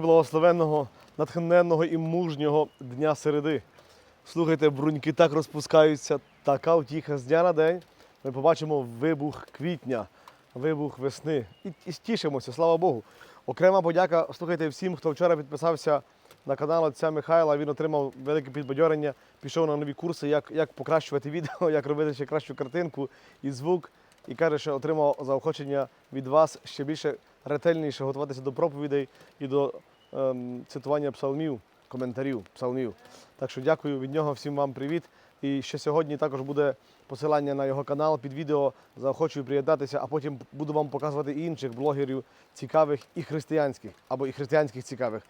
благословенного, натхненного і мужнього дня середи. Слухайте, бруньки так розпускаються, така втіха з дня на день. Ми побачимо вибух квітня, вибух весни. І, і стішимося, слава Богу. Окрема подяка, слухайте всім, хто вчора підписався на канал отця Михайла. Він отримав велике підбадьорення, пішов на нові курси, як, як покращувати відео, як робити ще кращу картинку і звук. І каже, що отримав заохочення від вас ще більше ретельніше готуватися до проповідей і до ем, цитування псалмів, коментарів псалмів. Так що дякую від нього всім вам привіт. І ще сьогодні також буде посилання на його канал під відео. Заохочую приєднатися, а потім буду вам показувати і інших блогерів цікавих і християнських, або і християнських цікавих.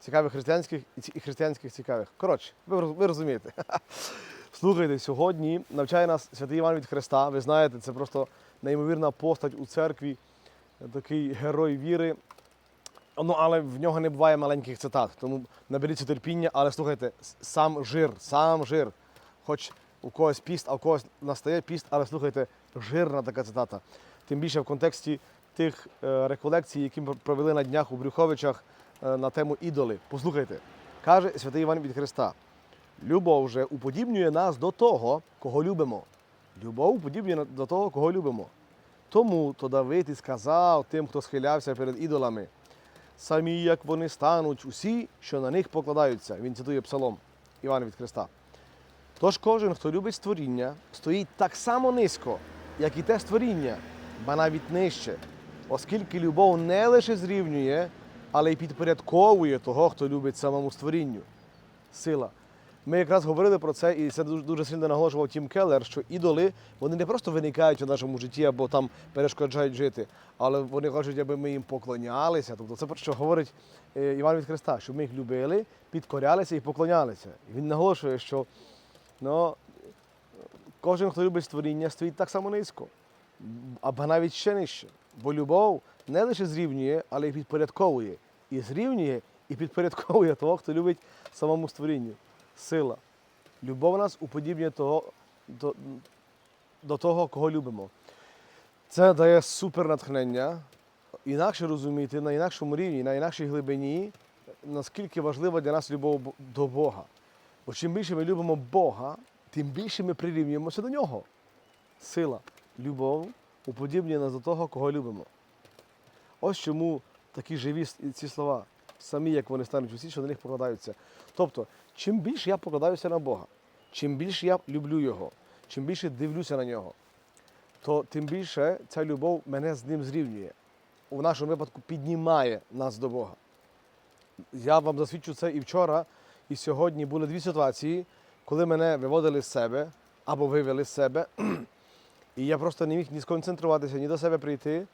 Цікавих християнських і християнських цікавих. Коротше, ви, ви розумієте. Слухайте, сьогодні навчає нас святий Іван від Христа. Ви знаєте, це просто неймовірна постать у церкві, такий герой віри. Ну, але в нього не буває маленьких цитат. Тому наберіться терпіння, але слухайте, сам жир, сам жир. Хоч у когось піст, а у когось настає піст, але слухайте, жирна така цитата. Тим більше в контексті тих е, реколекцій, які ми провели на днях у Брюховичах е, на тему ідоли. Послухайте, каже святий Іван від Христа. Любов же уподібнює нас до того, кого любимо. Любов уподібнює до того, кого любимо. Тому то Давид і сказав тим, хто схилявся перед ідолами, самі як вони стануть усі, що на них покладаються. Він цитує псалом Івана від Христа. Тож кожен, хто любить створіння, стоїть так само низько, як і те створіння, ба навіть нижче, оскільки любов не лише зрівнює, але й підпорядковує того, хто любить самому створінню. Сила. Ми якраз говорили про це, і це дуже, дуже сильно наголошував Тім Келлер, що ідоли вони не просто виникають у нашому житті або там перешкоджають жити, але вони хочуть, аби ми їм поклонялися. Тобто це про що говорить е, Іван від Христа, щоб ми їх любили, підкорялися і поклонялися. І він наголошує, що ну, кожен, хто любить створіння, стоїть так само низько, або навіть ще нижче. Бо любов не лише зрівнює, але й підпорядковує. І зрівнює, і підпорядковує того, хто любить самому створінню. Сила. Любов нас уподібнює того, до, до того, кого любимо. Це дає супер натхнення, інакше розуміти на інакшому рівні, на інакшій глибині, наскільки важлива для нас любов до Бога. Бо чим більше ми любимо Бога, тим більше ми прирівнюємося до Нього. Сила, любов уподібнює нас до того, кого любимо. Ось чому такі живі ці слова, самі як вони стануть усі, що на них покладаються. Тобто, чим більше я покладаюся на Бога, чим більше я люблю Його, чим більше дивлюся на нього, то тим більше ця любов мене з ним зрівнює. У нашому випадку піднімає нас до Бога. Я вам засвідчу це і вчора, і сьогодні були дві ситуації, коли мене виводили з себе або вивели з себе, і я просто не міг ні сконцентруватися, ні до себе прийти.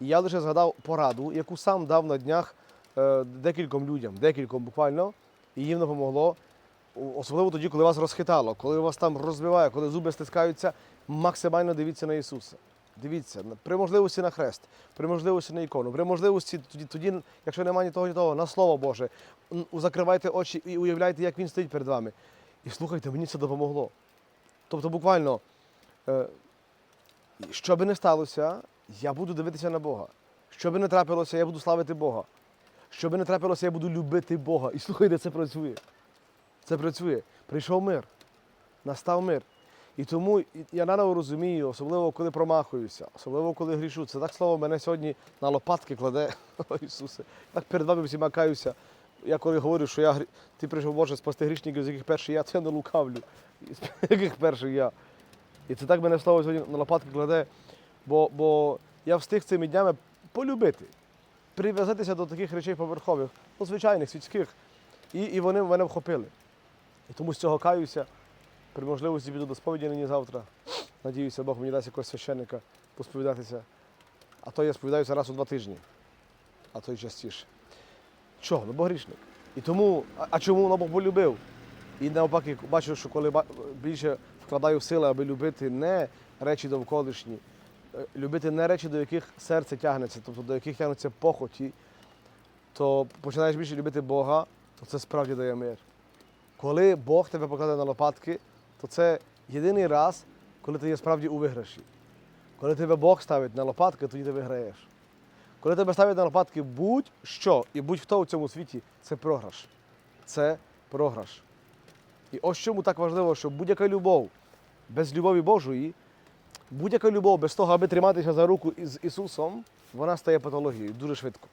І я лише згадав пораду, яку сам дав на днях декільком людям, декільком буквально, і їм допомогло. Особливо тоді, коли вас розхитало, коли вас там розбиває, коли зуби стискаються, максимально дивіться на Ісуса. Дивіться, при можливості на хрест, при можливості на ікону, при можливості тоді, тоді якщо немає ні того, ні того, на Слово Боже, закривайте очі і уявляйте, як Він стоїть перед вами. І слухайте, мені це допомогло. Тобто, буквально, е, що би не сталося, я буду дивитися на Бога. Що би не трапилося, я буду славити Бога. Що би не трапилося, я буду любити Бога. І слухайте, це працює. Це працює. Прийшов мир, настав мир. І тому я наново розумію, особливо коли промахуюся, особливо коли грішу. Це так слово мене сьогодні на лопатки кладе. О, Ісусе. Так перед вами всіма каюся. Я коли говорю, що я ти прийшов Боже спасти грішників, з яких перший я, то не лукавлю. З яких перший я. І це так мене слово сьогодні на лопатки кладе, бо, бо я встиг цими днями полюбити, прив'язатися до таких речей поверхових, ну, звичайних, світських. І, і вони мене вхопили. І тому з цього каюся. При можливості піду до сповіді нині завтра. Надіюся, Бог мені дасть якогось священника посповідатися. А то я сповідаюся раз у два тижні, а то й частіше. Чого? Ну, бо грішник. І тому, а, а чому ну, Бог полюбив? І навпаки, бачу, що коли більше вкладаю сили, аби любити не речі довколишні, любити не речі, до яких серце тягнеться, тобто до яких тягнуться похоті, то починаєш більше любити Бога, то це справді дає мир. Коли Бог тебе покладе на лопатки, то це єдиний раз, коли ти є справді у виграші. Коли тебе Бог ставить на лопатки, тоді ти виграєш. Коли тебе ставлять на лопатки будь-що і будь-хто у цьому світі, це програш. Це програш. І ось чому так важливо, що будь-яка любов без любові Божої, будь-яка любов без того, аби триматися за руку із Ісусом, вона стає патологією дуже швидко.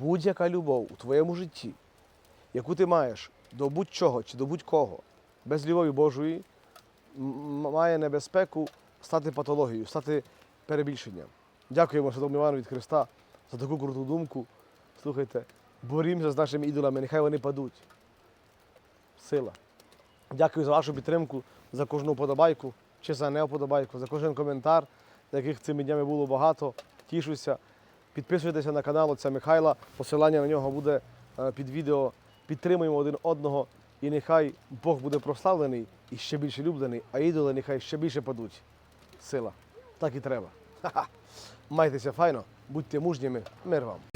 Будь-яка любов у твоєму житті, яку ти маєш до будь-чого чи до будь-кого, без любові Божої, має небезпеку стати патологією, стати перебільшенням. Дякуємо Святому Івану від Христа за таку круту думку. Слухайте, борімося з нашими ідолами, нехай вони падуть. Сила. Дякую за вашу підтримку, за кожну вподобайку чи за неоподобайку, за кожен коментар, яких цими днями було багато. Тішуся. Підписуйтеся на канал отця Михайла. Посилання на нього буде е, під відео. Підтримуємо один одного. І нехай Бог буде прославлений і ще більше люблений, а ідоли нехай ще більше падуть. Сила. Так і треба. Ха-ха. Майтеся файно, будьте мужніми, мир вам.